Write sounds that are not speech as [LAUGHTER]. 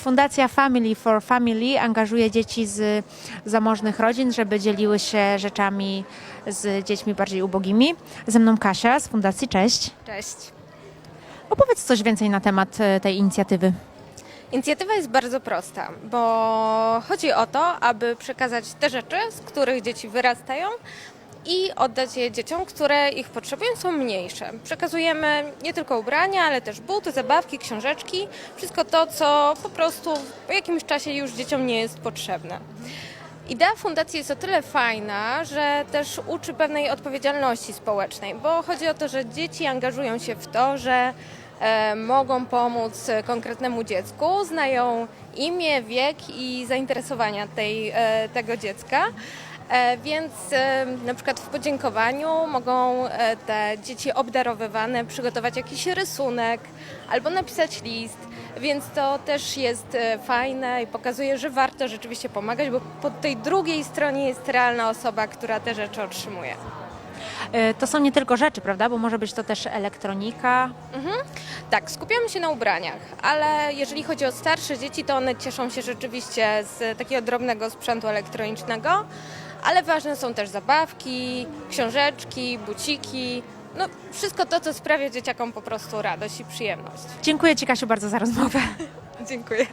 Fundacja Family for Family angażuje dzieci z zamożnych rodzin, żeby dzieliły się rzeczami z dziećmi bardziej ubogimi. Ze mną Kasia z Fundacji Cześć. Cześć. Opowiedz coś więcej na temat e, tej inicjatywy. Inicjatywa jest bardzo prosta, bo chodzi o to, aby przekazać te rzeczy, z których dzieci wyrastają i oddać je dzieciom, które ich potrzebują, są mniejsze. Przekazujemy nie tylko ubrania, ale też buty, zabawki, książeczki, wszystko to, co po prostu po jakimś czasie już dzieciom nie jest potrzebne. Idea fundacji jest o tyle fajna, że też uczy pewnej odpowiedzialności społecznej, bo chodzi o to, że dzieci angażują się w to, że e, mogą pomóc konkretnemu dziecku, znają imię, wiek i zainteresowania tej, e, tego dziecka. E, Więc e, na przykład w podziękowaniu mogą e, te dzieci obdarowywane przygotować jakiś rysunek albo napisać list, więc to też jest fajne i pokazuje, że warto rzeczywiście pomagać, bo po tej drugiej stronie jest realna osoba, która te rzeczy otrzymuje. E, To są nie tylko rzeczy, prawda? Bo może być to też elektronika. Tak, skupiamy się na ubraniach, ale jeżeli chodzi o starsze dzieci, to one cieszą się rzeczywiście z takiego drobnego sprzętu elektronicznego, ale ważne są też zabawki, książeczki, buciki, no wszystko to, co sprawia dzieciakom po prostu radość i przyjemność. Dziękuję Ci Kasiu bardzo za rozmowę. [LAUGHS] Dziękuję.